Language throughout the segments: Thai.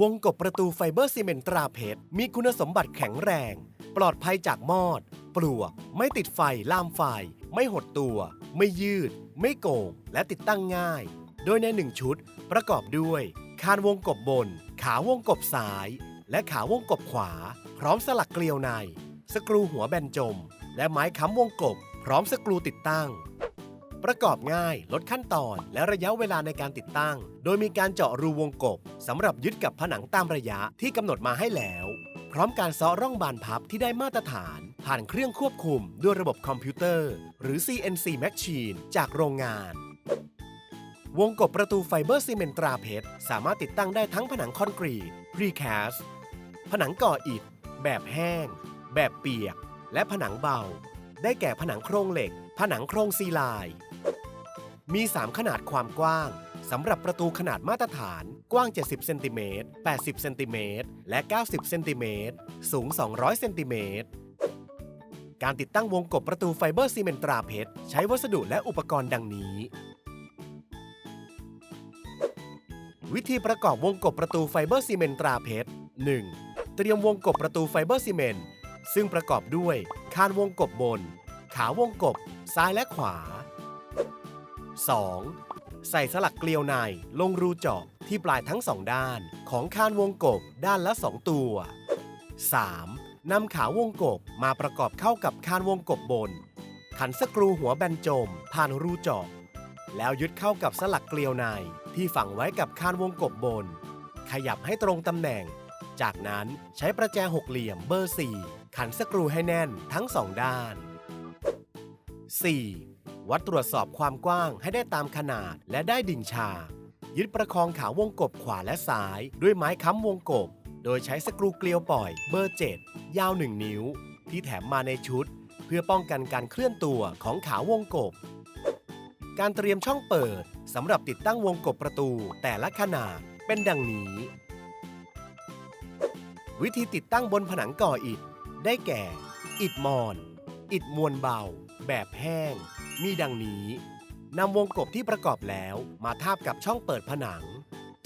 วงกบประตูไฟเบอร์ซีเมนต์ตราเพชรมีคุณสมบัติแข็งแรง ปลอดภัยจากมอด ปลวก ไม่ติดไฟลามไฟ ไม่หดตัว ไม่ยืด ไม่โก่ง และติดตั้งง่าย โดยในหนึ่งชุด ประกอบด้วย คานวงกบบน ขาวงกบซ้าย และขาวงกบขวา พร้อมสลักเกลียวใน สกรูหัวแบนจม และไม้ค้ำวงกบ พร้อมสกรูติดตั้ง ประกอบง่าย ลดขั้นตอน และระยะเวลาในการติดตั้ง โดยมีการเจาะรูวงกบสำหรับยึดกับผนังตามระยะที่กำหนดมาให้แล้ว พร้อมการซ้อร่องบานพับที่ได้มาตรฐาน ผ่านเครื่องควบคุมด้วยระบบคอมพิวเตอร์ หรือ CNC Machine จากโรงงาน วงกบประตูไฟเบอร์ซีเมนต์ตราเพชรสามารถติดตั้งได้ทั้งผนังคอนกรีต Precast ผนังก่ออิฐ แบบแห้ง แบบเปียก และผนังเบา ได้แก่ผนังโครงเหล็ก ผนังโครงซีลน์ มี 3 ขนาดความกว้างสำหรับประตูขนาดมาตรฐาน กว้าง 70 เซนติเมตร 80 เซนติเมตร และ 90 เซนติเมตร สูง 200 เซนติเมตร การติดตั้งวงกบประตูไฟเบอร์ซีเมนต์ตราเพชร ใช้วัสดุและอุปกรณ์ดังนี้ วิธีประกอบวงกบประตูไฟเบอร์ซีเมนต์ตราเพชร 1. เตรียมวงกบประตูไฟเบอร์ซีเมนต์ซึ่งประกอบด้วย คานวงกบบน ขาวงกบ ซ้ายและขวา 2. ใส่สลักเกลียวในลงรูเจาะที่ปลายทั้งสองด้าน ของคานวงกบด้านละ 2 ตัว 3. นำขาวงกบมาประกอบเข้ากับคานวงกบบน ขันสกรูหัวแบนจม ผ่านรูเจาะแล้วยึดเข้ากับสลักเกลียวในที่ฝังไว้กับคานวงกบบน ขยับให้ตรงตำแหน่ง จากนั้นใช้ประแจหกเหลี่ยมเบอร์ 4 ขันสกรูให้แน่นทั้งสองด้าน 4. วัดตรวจสอบความกว้างให้ได้ตามขนาดและได้ดิ่งฉายึดประคองขาวงกบขวาและซ้าย ด้วยไม้ค้ำวงกบ โดยใช้สกรูเกลียวปล่อยเบอร์ 7 ยาว 1 นิ้ว ที่แถมมาในชุด เพื่อป้องกันการเคลื่อนตัวของขาวงกบ การเตรียมช่องเปิดสำหรับติดตั้งวงกบประตูแต่ละขนาดเป็นดังนี้ วิธีติดตั้งบนผนังก่ออิฐ ได้แก่ อิฐมอน อิฐมวลเบา แบบแห้ง มีดังนี้นำวงกบที่ประกอบแล้วมาทาบกับช่องเปิดผนัง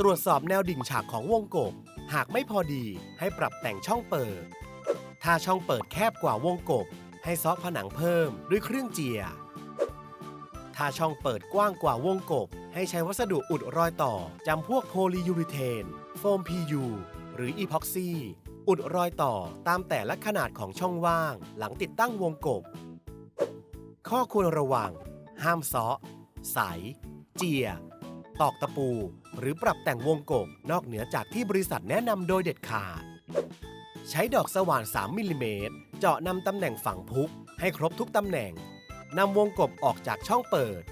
ตรวจสอบแนวดิ่งฉากของวงกบ หากไม่พอดีให้ปรับแต่งช่องเปิด ถ้าช่องเปิดแคบกว่าวงกบ ให้ซอผนังเพิ่มด้วยเครื่องเจียถ้าช่องเปิดกว้างกว่าวงกบ ให้ใช้วัสดุอุดรอยต่อจำพวกโพลียูริเทน โฟม PU หรืออีพ็อกซี่อุดรอยต่อตามแต่ละขนาดของช่องว่าง หลังติดตั้งวงกบ ข้อควรระวัง ห้ามซาะใสเจีย ตอกตะปู หรือปรับแต่งวงกบนอกเหนือจากที่บริษัทแนะนำโดยเด็ดขาด ใช้ดอกสว่าน 3 มิลลิเมตร เจาะนำตำแหน่งฝังพุก ให้ครบทุกตำแหน่งนำวงกบออกจากช่องเปิด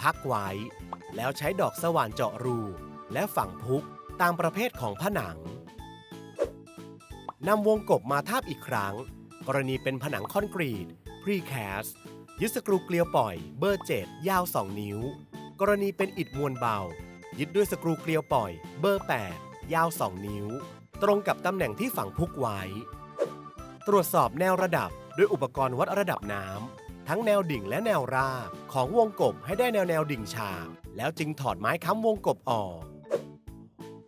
พักไว้ แล้วใช้ดอกสว่านเจาะรู และฝังพุกตามประเภทของผนังนำวงกบมาทาบอีกครั้ง กรณีเป็นผนังคอนกรีต Precast ยึดสกรูเกลียวปล่อยเบอร์ 7 ยาว 2 นิ้ว กรณีเป็นอิฐมวลเบา ยึดด้วยสกรูเกลียวปล่อยเบอร์ 8 ยาว 2 นิ้ว ตรงกับตำแหน่งที่ฝังพุกไว้ ตรวจสอบแนวระดับด้วยอุปกรณ์วัดระดับน้ำทั้งแนวดิ่งและแนวราบของวงกบให้ได้แนวแนวดิ่งฉากแล้วจึงถอดไม้ค้ำวงกบออก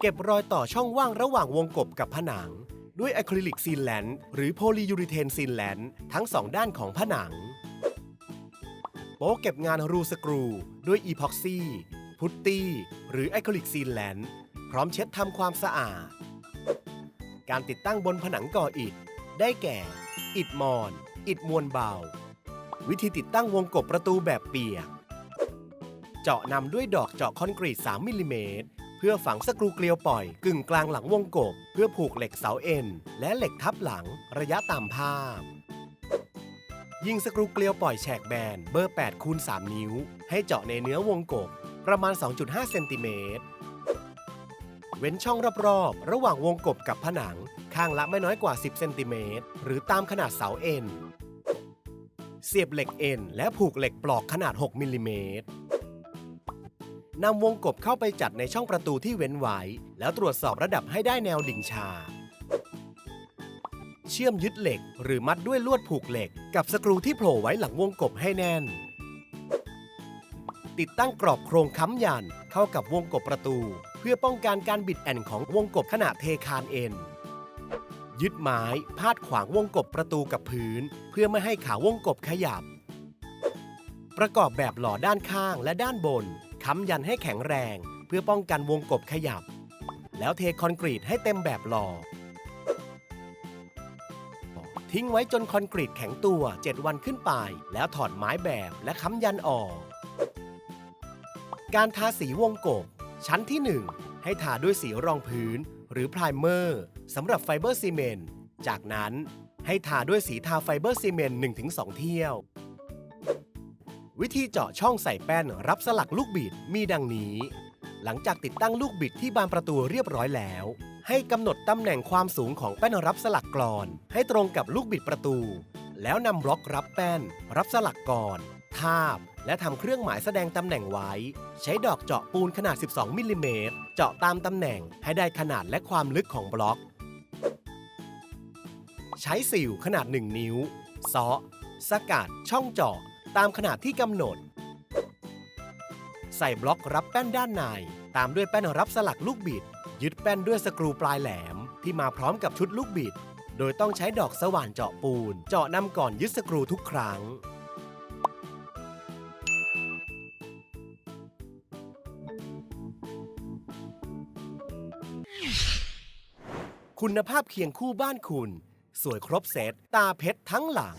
เก็บรอยต่อช่องว่างระหว่างวงกบกับผนัง ด้วยอะคริลิกซีนแลนด์หรือโพลียูริเทนซีนแลนด์ทั้งสองด้านของผนัง โป๊ะเก็บงานรูสกรู ด้วยอีพ็อกซี่พุตตี้ หรืออะคริลิกซีนแลนด์พร้อมเช็ดทำความสะอาด การติดตั้งบนผนังก่ออิฐ ได้แก่ อิฐมอน อิฐมวลเบา วิธีติดตั้งวงกบประตูแบบเปียก เจาะนำด้วยดอกเจาะคอนกรีต 3 มิลลิเมตร เพื่อฝังสกรูเกลียวปล่อย กึ่งกลางหลังวงกบ เพื่อผูกเหล็กเสาเอ็น และเหล็กทับหลังระยะตามภาพ ยิงสกรูเกลียวปล่อยแฉกแบนเบอร์ 8 คูณ 3 นิ้ว ให้เจาะในเนื้อวงกบประมาณ 2.5 เซนติเมตร เว้นช่องรอบๆ ระหว่างวงกบกับผนัง ข้างละไม่น้อยกว่า 10 เซนติเมตร หรือตามขนาดเสาเอ็น เสียบเหล็กเอ็น และผูกเหล็กปลอกขนาด 6 มิลลิเมตรนำวงกบเข้าไปจัดในช่องประตูที่เว้นไว้ แล้วตรวจสอบระดับให้ได้แนวดิ่งฉาก เชื่อมยึดเหล็ก หรือมัดด้วยลวดผูกเหล็ก กับสกรูที่โผล่ไว้หลังวงกบให้แน่น ติดตั้งกรอบโครงค้ำยันเข้ากับวงกบประตู เพื่อป้องกันการบิดแอนของวงกบขณะเทคานเอ็น ยึดไม้พาดขวางวงกบประตูกับพื้น เพื่อไม่ให้ขาวงกบขยับ ประกอบแบบหล่อด้านข้างและด้านบนค้ำยันให้แข็งแรง เพื่อป้องกันวงกบขยับ แล้วเทคอนกรีตให้เต็มแบบหล่อ ทิ้งไว้จนคอนกรีตแข็งตัว 7 วันขึ้นไป แล้วถอดไม้แบบและค้ำยันออก การทาสีวงกบ ชั้นที่ 1 ให้ทาด้วยสีรองพื้น หรือไพรเมอร์สำหรับไฟเบอร์ซีเมนต์จากนั้นให้ทาด้วยสีทาไฟเบอร์ซีเมนต์1-2 เที่ยว วิธีเจาะช่องใส่แป้นรับสลักลูกบิดมีดังนี้ หลังจากติดตั้งลูกบิดที่บานประตูเรียบร้อยแล้ว ให้กำหนดตำแหน่งความสูงของแป้นรับสลักกรอน ให้ตรงกับลูกบิดประตู แล้วนำบล็อกรับแป้น รับสลักกรอนทาบ และทำเครื่องหมายแสดงตำแหน่งไว้ ใช้ดอกเจาะปูนขนาด 12 มิลลิเมตร เจาะตามตำแหน่งให้ได้ขนาดและความลึกของบล็อก ใช้สิวขนาด 1 นิ้วเซาะสกัดช่องเจาะ ตามขนาดที่กำหนด ใส่บล็อกรับแป้นด้านใน ตามด้วยแป้นรับสลักลูกบิด ยึดแป้นด้วยสกรูปลายแหลม ที่มาพร้อมกับชุดลูกบิด โดยต้องใช้ดอกสว่านเจาะปูน เจาะนำก่อนยึดสกรูทุกครั้ง คุณภาพเคียงคู่บ้านคุณ สวยครบเซตตาเพชรทั้งหลัง